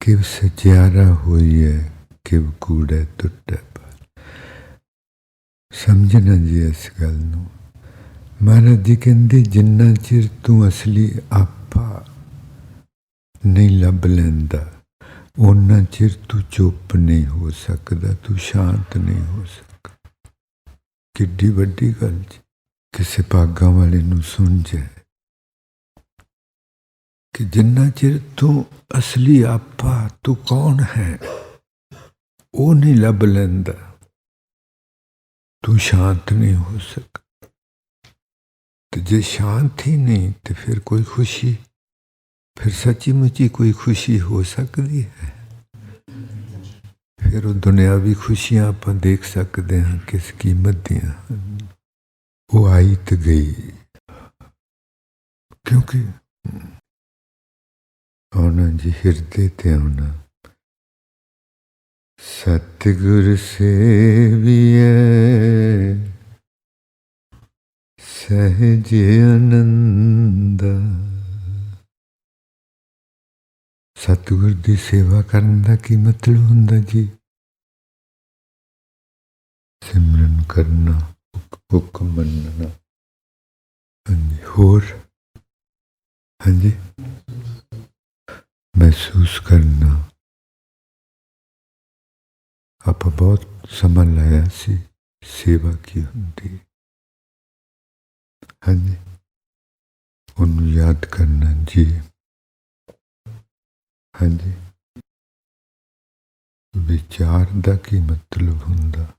ਕਿਵ ਸਚਿਆਰਾ ਹੋਈਏ ਕਿਵ ਕੂੜੇ ਟੁੱਟੇ ਪਰ। ਸਮਝਣਾ ਜੀ ਇਸ ਗੱਲ ਨੂੰ। ਮਹਾਰਾਜ ਜੀ ਕਹਿੰਦੇ, ਜਿੰਨਾ ਚਿਰ ਤੂੰ ਅਸਲੀ ਆਪਾ ਨਹੀਂ ਲੱਭ ਲੈਂਦਾ ਉਹਨਾਂ ਚਿਰ ਤੂੰ ਚੁੱਪ ਨਹੀਂ ਹੋ ਸਕਦਾ, ਤੂੰ ਸ਼ਾਂਤ ਨਹੀਂ ਹੋ ਸਕਦਾ। ਕਿੱਡੀ ਵੱਡੀ ਗੱਲ ਜੀ। ਕਿਸੇ ਭਾਗਾਂ ਵਾਲੇ ਨੂੰ ਸੁਣ ਜਾਏ। ਕਿ ਜਿੰਨਾ ਚਿਰ ਤੂੰ ਅਸਲੀ ਆਪਾ, ਤੂੰ ਕੌਣ ਹੈ? ਉਹ ਨਹੀਂ ਲੱਭ ਲੈਂਦਾ। ਤੂੰ ਸ਼ਾਂਤ ਨਹੀਂ ਹੋ ਸਕਦਾ। ਤੇ ਜੇ ਸ਼ਾਂਤ ਹੀ ਨਹੀਂ, ਤੇ ਫਿਰ ਕੋਈ ਖੁਸ਼ੀ, ਫਿਰ ਸੱਚੀ ਮੁੱਚੀ ਕੋਈ ਖੁਸ਼ੀ ਹੋ ਸਕਦੀ ਹੈ? ਫਿਰ ਉਹ ਦੁਨਿਆਵੀ ਖੁਸ਼ੀਆਂ ਆਪਾਂ ਦੇਖ ਸਕਦੇ ਹਾਂ, ਕਿਸ ਕੀਮਤ ਦੀਆਂ ਹਨ। ਉਹ ਆਈ ਤੇ ਗਈ। ਕਿਉਂਕਿ ਆਉਣਾ ਜੀ ਹਿਰਦੇ ਤੇ ਆਉਣਾ। ਸਤਿਗੁਰ ਸੇਵੀਏ ਸਹਜ ਆਨੰਦ। ਸਤਿਗੁਰ ਦੀ ਸੇਵਾ ਕਰਨ ਦਾ ਕੀ ਮਤਲਬ ਹੁੰਦਾ ਜੀ? ਸਿਮਰਨ ਕਰਨਾ ਹੁਕਮ ਮੰਨਣਾ। ਹਾਂਜੀ, ਹੋਰ? ਹਾਂਜੀ। ਮਹਿਸੂਸ ਕਰਨਾ। ਆਪਾਂ ਬਹੁਤ ਸਮਾਂ ਲਾਇਆ ਸੀ ਸੇਵਾ ਕੀ ਹੁੰਦੀ। ਹਾਂਜੀ। ਉਹਨੂੰ ਯਾਦ ਕਰਨਾ ਜੀ। ਹਾਂਜੀ। ਵਿਚਾਰ ਦਾ ਕੀ ਮਤਲਬ ਹੁੰਦਾ?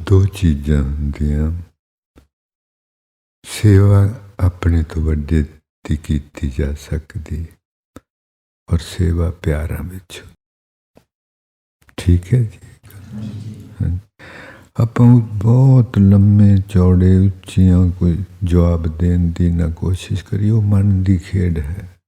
ਦੋ ਚੀਜ਼ਾਂ ਹੁੰਦੀਆਂ। ਸੇਵਾ ਆਪਣੇ ਤੋਂ ਵੱਡੇ ਦੀ ਕੀਤੀ ਜਾ ਸਕਦੀ। ਹੈ ਔਰ ਸੇਵਾ ਪਿਆਰਾਂ ਵਿੱਚ। ਠੀਕ ਹੈ ਜੀ? ਹਾਂਜੀ। ਆਪਾਂ ਬਹੁਤ ਲੰਮੇ ਚੌੜੇ ਉੱਚੀਆਂ ਕੋਈ ਜਵਾਬ ਦੇਣ ਦੀ ਨਾ ਕੋਸ਼ਿਸ਼ ਕਰੀਏ ਉਹ ਮਨ ਦੀ ਖੇਡ ਹੈ।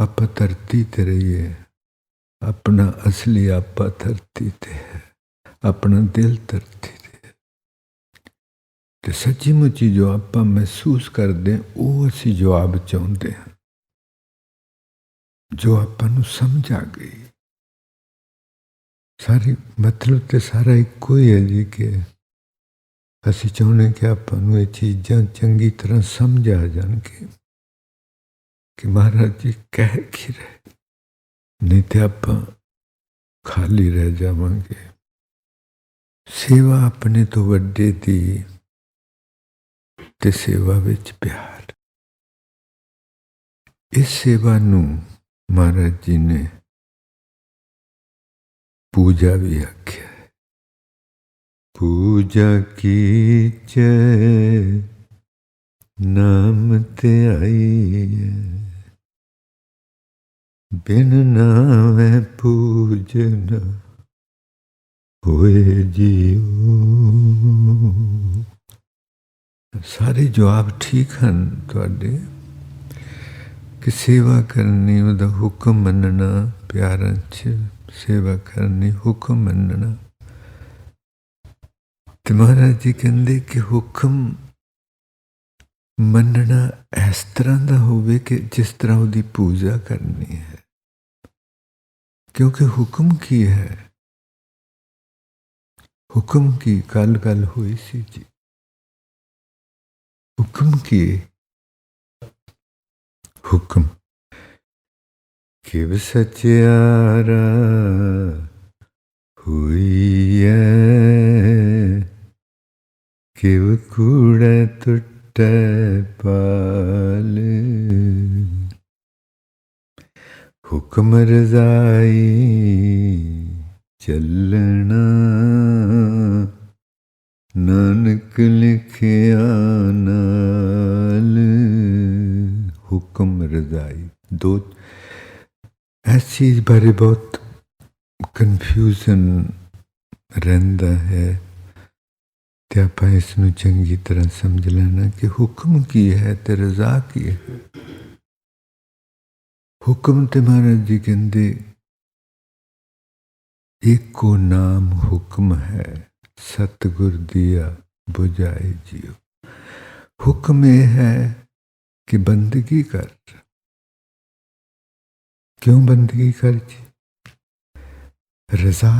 ਆਪਾਂ ਧਰਤੀ ਤੇ ਰਹੀਏ। ਆਪਣਾ ਅਸਲੀ ਆਪਾ ਧਰਤੀ ਤੇ ਹੈ। ਆਪਣਾ ਦਿਲ ਧਰਤੀ ਤੇ ਹੈ। ਤੇ ਸੱਚੀ ਮੁੱਚੀ ਜੋ ਆਪਾਂ ਮਹਿਸੂਸ ਕਰਦੇ ਹਾਂ, ਉਹ ਅਸੀਂ ਜਵਾਬ ਚਾਹੁੰਦੇ ਹਾਂ। ਜੋ ਆਪਾਂ ਨੂੰ ਸਮਝ ਆ ਗਈ। ਸਾਰੇ ਮਤਲਬ ਤੇ ਸਾਰਾ ਇੱਕੋ ਹੀ ਹੈ ਜੀ ਕਿ ਅਸੀਂ ਚਾਹੁੰਦੇ ਕਿ ਆਪਾਂ ਨੂੰ ਇਹ ਚੀਜ਼ਾਂ ਚੰਗੀ ਤਰ੍ਹਾਂ ਸਮਝ ਆ ਜਾਣ ਕਿ ਕਿ ਮਹਾਰਾਜ ਜੀ ਕਹਿ ਕੀ ਰਹੇ। ਨਹੀਂ ਤੇ ਆਪਾਂ ਖਾਲੀ ਰਹਿ ਜਾਵਾਂਗੇ। ਸੇਵਾ ਆਪਣੇ ਤੋਂ ਵੱਡੇ ਦੀ ਤੇ ਸੇਵਾ ਵਿੱਚ ਪਿਆਰ। ਇਸ ਸੇਵਾ ਨੂੰ ਮਹਾਰਾਜ ਜੀ ਨੇ ਪੂਜਾ ਵੀ ਆਖਿਆ ਪੂਜਾ ਕੀਚੈ ਨਾਮ ਤੇ ਆਈ ਬਿਨ ਨਾਮੈ ਪੂਜਨ ਹੋਏ ਜੀਉ। ਸਾਰੇ ਜਵਾਬ ਠੀਕ ਹਨ ਤੁਹਾਡੇ। ਕਿ ਸੇਵਾ ਕਰਨੀ ਉਹਦਾ ਹੁਕਮ ਮੰਨਣਾ, ਪਿਆਰਾਂ 'ਚ ਸੇਵਾ ਕਰਨੀ, ਹੁਕਮ ਮੰਨਣਾ। ਤੇ ਮਹਾਰਾਜ ਜੀ ਕਹਿੰਦੇ ਕਿ ਹੁਕਮ ਮੰਨਣਾ ਇਸ ਤਰ੍ਹਾਂ ਦਾ ਹੋਵੇ ਕਿ ਜਿਸ ਤਰ੍ਹਾਂ ਉਹਦੀ ਪੂਜਾ ਕਰਨੀ ਹੈ। ਕਿਉਂਕਿ ਹੁਕਮ ਕੀ ਹੈ? ਹੁਕਮ ਕੀ? ਕੱਲ ਗੱਲ ਹੋਈ ਸੀ ਜੀ। ਹੁਕਮ ਕੀ? ਹੁਕਮ ਕਿਵ ਸਚਿਆਰਾ ਹੋਈ ਹੈ ਕਿਵ ਕੂੜੇ ਟੁੱਟੇ ਪਾਲ ਹੁਕਮ ਰਜ਼ਾਈ ਚੱਲਣਾ ਨਾਨਕ ਲਿਖਿਆ ਹੁਕਮ ਰਜ਼ਾਈ ਦੋ ਇਸ ਚੀਜ਼ ਬਾਰੇ ਬਹੁਤ ਕਨਫਿਊਜ਼ਨ ਰਹਿੰਦਾ ਹੈ ਤੇ ਆਪਾਂ ਇਸ ਨੂੰ ਚੰਗੀ ਤਰ੍ਹਾਂ ਸਮਝ ਲੈਣਾ ਕਿ ਹੁਕਮ ਕੀ ਹੈ ਤੇ ਰਜ਼ਾ ਕੀ ਹੈ। ਹੁਕਮ ਤੇ ਮਹਾਰਾਜ ਜੀ ਕਹਿੰਦੇ, ਇੱਕੋ ਨਾਮ ਹੁਕਮ ਹੈ, ਸਤਿਗੁਰ ਦੀਆ ਬੁਝਾਏ ਜੀਓ। ਹੁਕਮ ਇਹ ਹੈ ਕਿ ਬੰਦਗੀ ਕਰ ਕਿਉਂ ਬੰਦਗੀ ਕਰ ਜੀ ਰਜ਼ਾ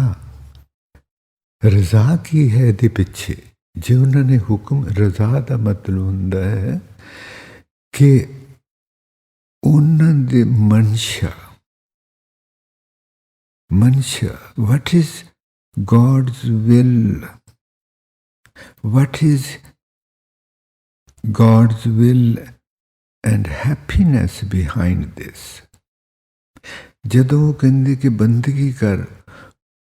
ਰਜ਼ਾ ਕੀ ਹੈ ਦੇ ਪਿੱਛੇ ਜੇ ਉਹਨਾਂ ਨੇ ਹੁਕਮ ਰਜ਼ਾ ਦਾ ਮਤਲਬ ਹੁੰਦਾ ਹੈ ਕਿ ਉਹਨਾਂ ਦੇ ਮਨਸ਼ਾ ਮਨਸ਼ਾ what is God's will what is God's will and happiness behind this. ਜਦੋਂ ਉਹ ਕਹਿੰਦੇ ਕਿ ਬੰਦਗੀ ਕਰ,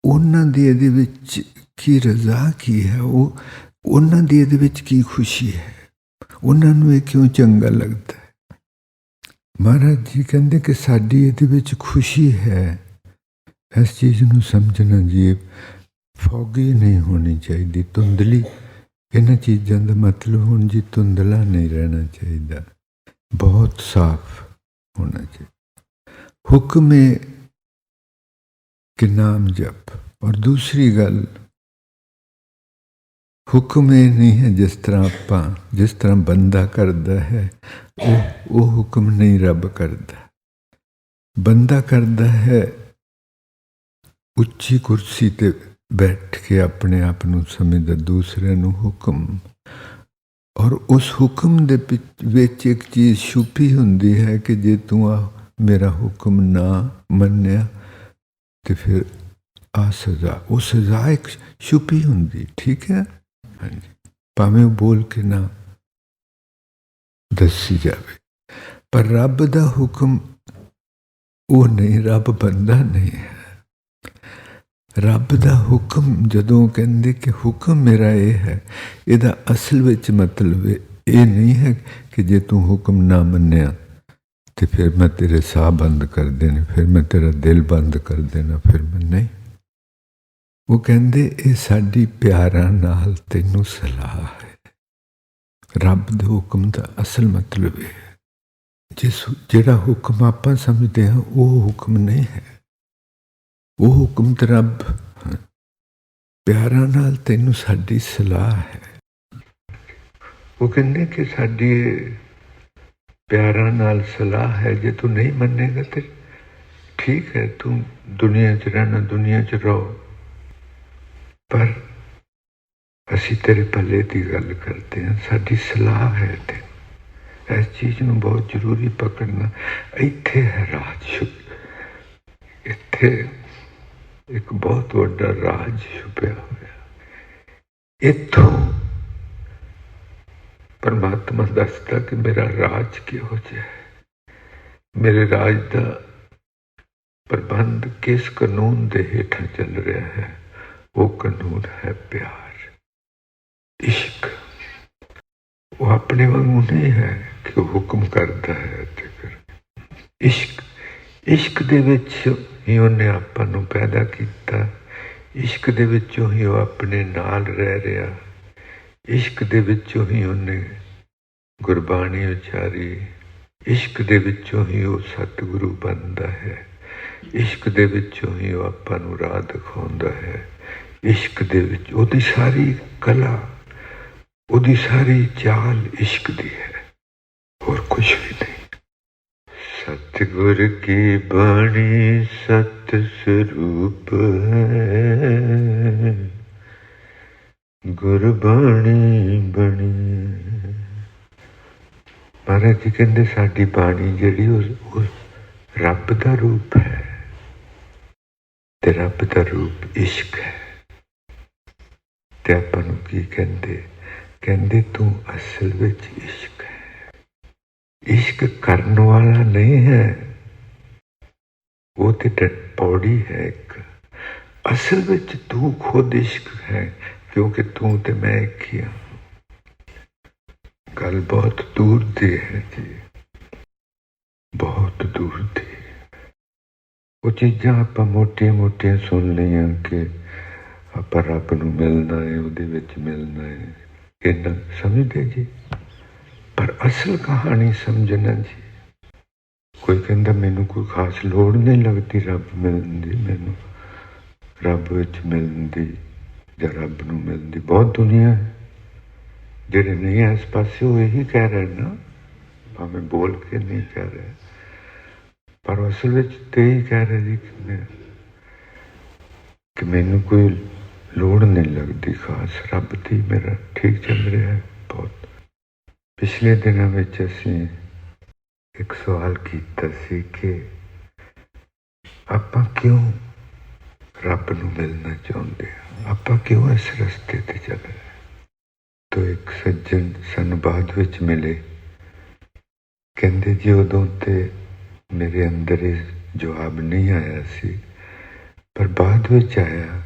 ਉਹਨਾਂ ਦੀ ਇਹਦੇ ਵਿੱਚ ਕੀ ਰਜ਼ਾ ਕੀ ਹੈ? ਉਹ ਉਹਨਾਂ ਦੀ ਇਹਦੇ ਵਿੱਚ ਕੀ ਖੁਸ਼ੀ ਹੈ? ਉਹਨਾਂ ਨੂੰ ਇਹ ਕਿਉਂ ਚੰਗਾ ਲੱਗਦਾ ਹੈ? ਮਹਾਰਾਜ ਜੀ ਕਹਿੰਦੇ ਕਿ ਸਾਡੀ ਇਹਦੇ ਵਿੱਚ ਖੁਸ਼ੀ ਹੈ। ਇਸ ਚੀਜ਼ ਨੂੰ ਸਮਝਣਾ ਜੀ ਫੌਗੀ ਨਹੀਂ ਹੋਣੀ ਚਾਹੀਦੀ, ਧੁੰਦਲੀ ਇਹਨਾਂ ਚੀਜ਼ਾਂ ਦਾ ਮਤਲਬ ਹੁਣ ਜੀ ਧੁੰਦਲਾ ਨਹੀਂ ਰਹਿਣਾ ਚਾਹੀਦਾ। ਬਹੁਤ ਸਾਫ਼ ਹੋਣਾ ਚਾਹੀਦਾ। ਹੁਕਮ ਹੈ ਕਿ ਨਾਮ ਜਪ। ਔਰ ਦੂਸਰੀ ਗੱਲ, ਹੁਕਮ ਇਹ ਨਹੀਂ ਹੈ ਜਿਸ ਤਰ੍ਹਾਂ ਆਪਾਂ, ਜਿਸ ਤਰ੍ਹਾਂ ਬੰਦਾ ਕਰਦਾ ਹੈ, ਉਹ ਉਹ ਹੁਕਮ ਨਹੀਂ ਰੱਬ ਕਰਦਾ। ਬੰਦਾ ਕਰਦਾ ਹੈ, ਉੱਚੀ ਕੁਰਸੀ ਤੇ ਬੈਠ ਕੇ ਆਪਣੇ ਆਪ ਨੂੰ ਸਮਝਦਾ, ਦੂਸਰੇ ਨੂੰ ਹੁਕਮ ਔਰ ਉਸ ਹੁਕਮ ਦੇ ਵਿੱਚ ਇੱਕ ਚੀਜ਼ ਛੁਪੀ ਹੁੰਦੀ ਹੈ ਕਿ ਜੇ ਤੂੰ ਆ ਮੇਰਾ ਹੁਕਮ ਨਾ ਮੰਨਿਆ, ਤੇ ਫਿਰ ਆ ਸਜ਼ਾ, ਉਹ ਸਜ਼ਾ ਇੱਕ ਛੁਪੀ ਹੁੰਦੀ, ਠੀਕ ਹੈ? ਹਾਂਜੀ। ਭਾਵੇਂ ਉਹ ਬੋਲ ਕੇ ਨਾ ਦੱਸੀ ਜਾਵੇ। ਪਰ ਰੱਬ ਦਾ ਹੁਕਮ ਉਹ ਨਹੀਂ, ਰੱਬ ਬੰਦਾ ਨਹੀਂ ਹੈ। ਰੱਬ ਦਾ ਹੁਕਮ ਜਦੋਂ ਕਹਿੰਦੇ ਕਿ ਹੁਕਮ ਮੇਰਾ ਇਹ ਹੈ, ਇਹਦਾ ਅਸਲ ਵਿੱਚ ਮਤਲਬ ਇਹ ਨਹੀਂ ਹੈ ਕਿ ਜੇ ਤੂੰ ਹੁਕਮ ਨਾ ਮੰਨਿਆ ਤੇ ਫਿਰ ਮੈਂ ਤੇਰੇ ਸਾਹ ਬੰਦ ਕਰ ਦੇਣੇ, ਫਿਰ ਮੈਂ ਤੇਰਾ ਦਿਲ ਬੰਦ ਕਰ ਦੇਣਾ, ਫਿਰ ਮੈਂ ਨਹੀਂ। ਉਹ ਕਹਿੰਦੇ, ਇਹ ਸਾਡੀ ਪਿਆਰਾਂ ਨਾਲ ਤੈਨੂੰ ਸਲਾਹ ਹੈ। ਰੱਬ ਦੇ ਹੁਕਮ ਦਾ ਅਸਲ ਮਤਲਬ ਇਹ ਹੈ। ਜਿਸ ਜਿਹੜਾ ਹੁਕਮ ਆਪਾਂ ਸਮਝਦੇ ਹਾਂ, ਉਹ ਹੁਕਮ ਨਹੀਂ ਹੈ। ਉਹ ਹੁਕਮ ਤੇ ਰੱਬ ਪਿਆਰਾਂ ਨਾਲ ਤੈਨੂੰ ਸਾਡੀ ਸਲਾਹ ਹੈ। ਉਹ ਕਹਿੰਦੇ ਕਿ ਸਾਡੀ ਪਿਆਰਾਂ ਨਾਲ ਸਲਾਹ ਹੈ ਜੇ ਤੂੰ ਨਹੀਂ ਮੰਨੇਗਾ ਤੇ ਠੀਕ ਹੈ, ਤੂੰ ਦੁਨੀਆ 'ਚ ਰਹਿਣਾ, ਦੁਨੀਆ 'ਚ ਰਹੋ। ਪਰ ਅਸੀਂ ਤੇਰੇ ਭਲੇ ਦੀ ਗੱਲ ਕਰਦੇ ਹਾਂ, ਸਾਡੀ ਸਲਾਹ ਹੈ ਤੇ ਇਸ ਚੀਜ਼ ਨੂੰ ਬਹੁਤ ਜ਼ਰੂਰੀ ਪਕੜਨਾ। ਇੱਥੇ ਹੈ ਰਾਜ ਇੱਥੇ ਇੱਕ ਬਹੁਤ ਵੱਡਾ ਰਾਜ ਛੁਪਿਆ ਹੋਇਆ। ਇੱਥੋਂ ਪਰਮਾਤਮਾ ਦੱਸਦਾ ਕਿ ਮੇਰਾ ਰਾਜ ਕਿਹੋ ਜਿਹਾ ਹੈ। ਮੇਰੇ ਰਾਜ ਦਾ ਪ੍ਰਬੰਧ ਕਿਸ ਕਾਨੂੰਨ ਦੇ ਹੇਠਾਂ ਚੱਲ ਰਿਹਾ ਹੈ, ਉਹ ਕਾਨੂੰਨ ਹੈ ਪਿਆਰ। ਇਸ਼ਕ। ਉਹ ਆਪਣੇ ਵਾਂਗੂ ਨਹੀਂ ਹੈ ਕਿ ਉਹ ਹੁਕਮ ਕਰਦਾ ਹੈ ਤੇ ਫਿਰ। ਇਸ਼ਕ। ਇਸ਼ਕ ਦੇ ਵਿੱਚ ਹੀ ਉਹਨੇ ਆਪਾਂ ਨੂੰ ਪੈਦਾ ਕੀਤਾ। ਇਸ਼ਕ ਦੇ ਵਿੱਚੋਂ ਹੀ ਉਹ ਆਪਣੇ ਨਾਲ ਰਹਿ ਰਿਹਾ। ਇਸ਼ਕ ਦੇ ਵਿੱਚੋਂ ਹੀ ਉਹਨੇ ਗੁਰਬਾਣੀ ਉਚਾਰੀ। ਇਸ਼ਕ ਦੇ ਵਿੱਚੋਂ ਹੀ ਉਹ ਸਤਿਗੁਰੂ ਬਣਦਾ ਹੈ। ਇਸ਼ਕ ਦੇ ਵਿੱਚੋਂ ਹੀ ਉਹ ਆਪਾਂ ਨੂੰ ਰਾਹ ਦਿਖਾਉਂਦਾ ਹੈ। ਇਸ਼ਕ ਦੇ ਵਿੱਚ ਉਹਦੀ ਸਾਰੀ ਕਲਾ, ਉਹਦੀ ਸਾਰੀ ਚਾਲ ਇਸ਼ਕ ਦੀ ਹੈ ਹੋਰ ਕੁਝ ਵੀ ਨਹੀਂ ਸਤਿਗੁਰ ਕੀ ਬਾਣੀ ਸਤ ਸਰੂਪ ਹੈ? ਗੁਰਬਾਣੀ ਬਣੀ ਮਹਾਰਾਜ ਜੀ ਕਹਿੰਦੇ ਸਾਡੀ ਬਾਣੀ ਜਿਹੜੀ ਉਹ ਰੱਬ ਦਾ ਰੂਪ ਹੈ ਤੇ ਰੱਬ ਦਾ ਰੂਪ ਇਸ਼ਕ ਹੈ। ਤੇ ਆਪਾਂ ਨੂੰ ਕੀ ਕਹਿੰਦੇ? ਕਹਿੰਦੇ ਤੂੰ ਅਸਲ ਵਿੱਚ ਇਸ਼ਕ ਇਸ਼ਕ ਕਰਨ ਵਾਲਾ ਨਹੀਂ ਹੈ। ਉਹ ਤੇ ਪੌੜੀ ਹੈ ਇੱਕ। ਅਸਲ ਵਿੱਚ ਤੂੰ ਖੁਦ ਇਸ਼ਕ ਹੈ, ਕਿਉਂਕਿ ਤੂੰ ਤੇ ਮੈਂ ਇੱਕ ਹੀ ਹਾਂ। ਗੱਲ ਬਹੁਤ ਦੂਰ ਦੀ ਹੈ ਜੀ। ਬਹੁਤ ਦੂਰ ਦੀ। ਉਹ ਚੀਜ਼ਾਂ ਆਪਾਂ ਮੋਟੀਆਂ ਮੋਟੀਆਂ ਸੁਣ ਲਈਆਂ ਕਿ ਆਪਾਂ ਰੱਬ ਨੂੰ ਮਿਲਣਾ ਹੈ, ਉਹਦੇ ਵਿੱਚ ਮਿਲਣਾ ਹੈ। ਇਹਨਾਂ ਸਮਝਦੇ ਜੀ? ਅਸਲ ਕਹਾਣੀ ਸਮਝਣਾ ਜੀ ਕੋਈ ਕਹਿੰਦਾ, ਮੈਨੂੰ ਕੋਈ ਖਾਸ ਲੋੜ ਨਹੀਂ ਲੱਗਦੀ ਰੱਬ ਮਿਲਣ ਦੀ, ਮੈਨੂੰ ਰੱਬ ਵਿੱਚ ਮਿਲਣ ਦੀ ਜਾਂ ਰੱਬ ਨੂੰ ਮਿਲਣ ਦੀ। ਬਹੁਤ ਦੁਨੀਆ ਹੈ। ਜਿਹੜੇ ਨਹੀਂ ਇਸ ਪਾਸੇ, ਉਹ ਇਹੀ ਕਹਿ ਰਹੇ ਨਾ। ਭਾਵੇਂ ਬੋਲ ਕੇ ਨਹੀਂ ਕਹਿ ਰਹੇ। ਪਰ ਅਸਲ ਵਿੱਚ ਤੇ ਹੀ ਕਹਿ ਰਹੇ ਜੀ ਕਿ ਮੈਂ ਕਿ ਮੈਨੂੰ ਕੋਈ ਲੋੜ ਨਹੀਂ ਲੱਗਦੀ ਖਾਸ। ਰੱਬ ਦੀ ਮੇਰਾ ਠੀਕ ਚੱਲ ਰਿਹਾ ਹੈ। ਬਹੁਤ ਪਿਛਲੇ ਦਿਨਾਂ ਵਿੱਚ ਅਸੀਂ ਇੱਕ ਸਵਾਲ ਕੀਤਾ ਸੀ ਕਿ ਆਪਾਂ ਕਿਉਂ ਰੱਬ ਨੂੰ ਮਿਲਣਾ ਚਾਹੁੰਦੇ ਹਾਂ ਆਪਾਂ ਕਿਉਂ ਇਸ ਰਸਤੇ ਤੇ ਚੱਲ ਰਹੇ ਹਾਂ ਤੋ ਇੱਕ ਸੱਜਣ ਸਾਨੂੰ ਬਾਅਦ ਵਿੱਚ ਮਿਲੇ। ਕਹਿੰਦੇ ਜੀ ਉਦੋਂ ਤੇ ਮੇਰੇ ਅੰਦਰ ਇਹ ਜਵਾਬ ਨਹੀਂ ਆਇਆ ਸੀ, ਪਰ ਬਾਅਦ ਵਿੱਚ ਆਇਆ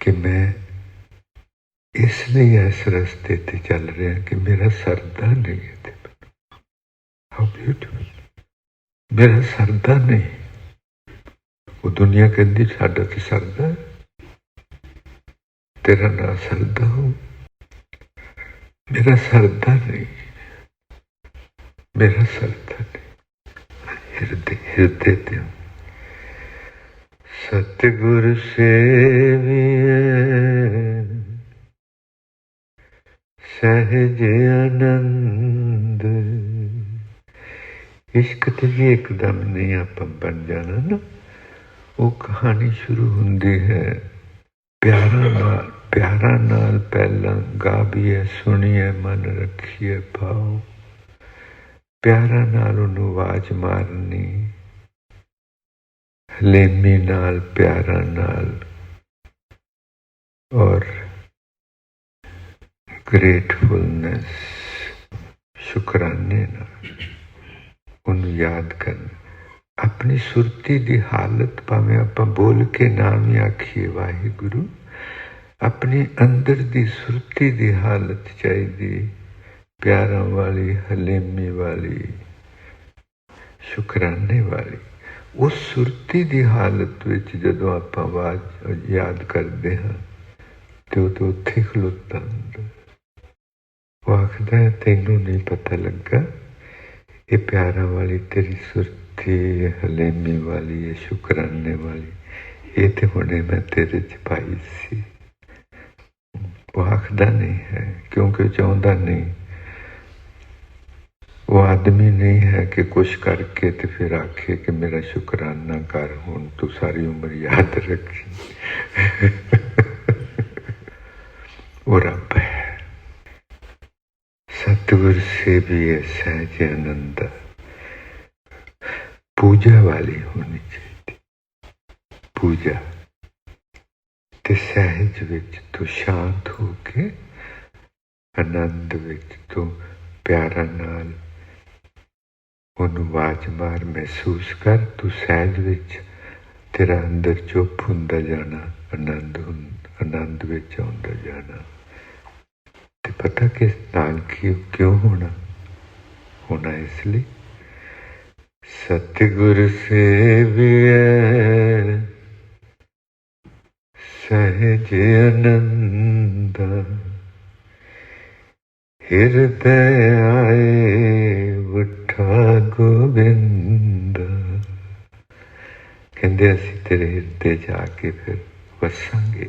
ਕਿ ਮੈਂ ਇਸ ਲਈ ਇਸ ਰਸਤੇ ਤੇ ਚੱਲ ਰਿਹਾ ਕਿ ਮੇਰਾ ਸਰਦਾ ਨਹੀਂ ਹੈ ਹਾਊ ਬਿਊਟੀਫੁਲ ਮੇਰਾ ਸਰਦਾ ਨਹੀਂ। ਉਹ ਦੁਨੀਆ ਕਹਿੰਦੀ ਸਾਡਾ ਤੇ ਸਰਦਾ ਤੇਰਾ ਨਾ ਸਰਦਾ ਹੋ ਮੇਰਾ ਸਰਦਾ ਨਹੀਂ। ਮੇਰਾ ਸਰਦਾ ਨਹੀਂ। ਹਿਰਦੇ ਹਿਰਦੇ ਤੇ ਸਤਿਗੁਰ ਸੇਵੀਏ ਸਹਿਜ ਆਨੰਦ। ਇਸ਼ਕ ਤੇ ਵੀ ਇੱਕਦਮ ਨਹੀਂ ਆਪਾਂ ਬਣ ਜਾਣਾ ਨਾ। ਉਹ ਕਹਾਣੀ ਸ਼ੁਰੂ ਹੁੰਦੀ ਹੈ, ਪਿਆਰਾਂ ਨਾਲ ਪਿਆਰਾਂ ਨਾਲ ਪਹਿਲਾਂ ਗਾਬੀਏ, ਸੁਣੀਏ, ਮਨ ਰੱਖੀਏ ਭਾਉ ਪਿਆਰਾਂ ਨਾਲ ਉਹਨੂੰ ਆਵਾਜ਼ ਮਾਰਨੀ। ਹਲੇਮੀ ਨਾਲ, ਪਿਆਰਾਂ ਨਾਲ। ਔਰ ਗ੍ਰੇਟਫੁਲਨੈਸ ਸ਼ੁਕਰਾਨੇ ਨਾਲ ਉਹਨੂੰ ਯਾਦ ਕਰਨਾ ਆਪਣੀ ਸੁਰਤੀ ਦੀ ਹਾਲਤ ਭਾਵੇਂ ਆਪਾਂ ਬੋਲ ਕੇ ਨਾਮ ਹੀ ਆਖੀਏ ਵਾਹਿਗੁਰੂ ਆਪਣੇ ਅੰਦਰ ਦੀ ਸੁਰਤੀ ਦੀ ਹਾਲਤ ਚਾਹੀਦੀ ਪਿਆਰਾਂ ਵਾਲੀ ਹਲੇਮੀ ਵਾਲੀ ਸ਼ੁਕਰਾਨੇ ਵਾਲੀ ਉਸ ਸੁਰਤੀ ਦੀ ਹਾਲਤ ਵਿੱਚ ਜਦੋਂ ਆਪਾਂ ਆਵਾਜ਼ ਯਾਦ ਕਰਦੇ ਹਾਂ ਤੇ ਉਹ ਤਾਂ ਉੱਥੇ ਖਲੋਤਾ ਹੁੰਦਾ ਉਹ ਆਖਦਾ ਤੈਨੂੰ ਨਹੀਂ ਪਤਾ ਲੱਗਾ, ਇਹ ਪਿਆਰਾਂ ਵਾਲੀ ਤੇਰੀ ਸੁਰਤੀ ਹਲੇਮੀ ਵਾਲੀ ਇਹ ਸ਼ੁਕਰਾਨੇ ਵਾਲੀ ਇਹ ਤੇ ਹੁਣੇ ਮੈਂ ਤੇਰੇ ਚ ਪਾਈ ਸੀ। ਉਹ ਆਖਦਾ ਨਹੀਂ ਹੈ, ਕਿਉਂਕਿ ਉਹ ਚਾਹੁੰਦਾ ਨਹੀਂ। ਉਹ ਆਦਮੀ ਨਹੀਂ ਹੈ ਕਿ ਕੁਛ ਕਰਕੇ ਤੇ ਫਿਰ ਆਖੇ ਕਿ ਮੇਰਾ ਸ਼ੁਕਰਾਨਾ ਕਰ, ਹੁਣ ਤੂੰ ਸਾਰੀ ਉਮਰ ਯਾਦ ਰੱਖੀ। ਉਹ ਰੱਬ ਹੈ सतगुर से भी ये सहज आनंद पूजा वाली होनी चाहिए पूजा ਤੇ ਸਹਿਜ ਵਿੱਚ ਤੂੰ ਸ਼ਾਂਤ ਹੋ ਕੇ ਆਨੰਦ ਵਿੱਚ ਤੂੰ ਪਿਆਰਾਂ ਨਾਲ ਉਹਨੂੰ ਆਵਾਜ਼ ਮਾਰ ਮਹਿਸੂਸ ਕਰ ਤੂੰ ਸਹਿਜ ਵਿੱਚ ਤੇਰਾ ਅੰਦਰ ਚੁੱਪ ਹੁੰਦਾ ਜਾਣਾ ਆਨੰਦ ਹੁੰ- ਆਨੰਦ ਵਿੱਚ ਆਉਂਦਾ ਜਾਣਾ ਤੇ ਪਤਾ ਕਿ ਨਾਲ ਕੀ ਕਿਉਂ ਹੋਣਾ? ਹੋਣਾ ਇਸ ਲਈ? ਸਤਿਗੁਰ ਸੇਵੀਐ, ਸਹਿਜ ਆਨੰਦ ਹਿਰਦੈ ਆਏ ਉਠਾ ਗੋਬਿੰਦ। ਕਹਿੰਦੇ ਅਸੀਂ ਤੇਰੇ ਹਿਰਦੇ ਜਾ ਕੇ ਫਿਰ ਵਸਾਂਗੇ।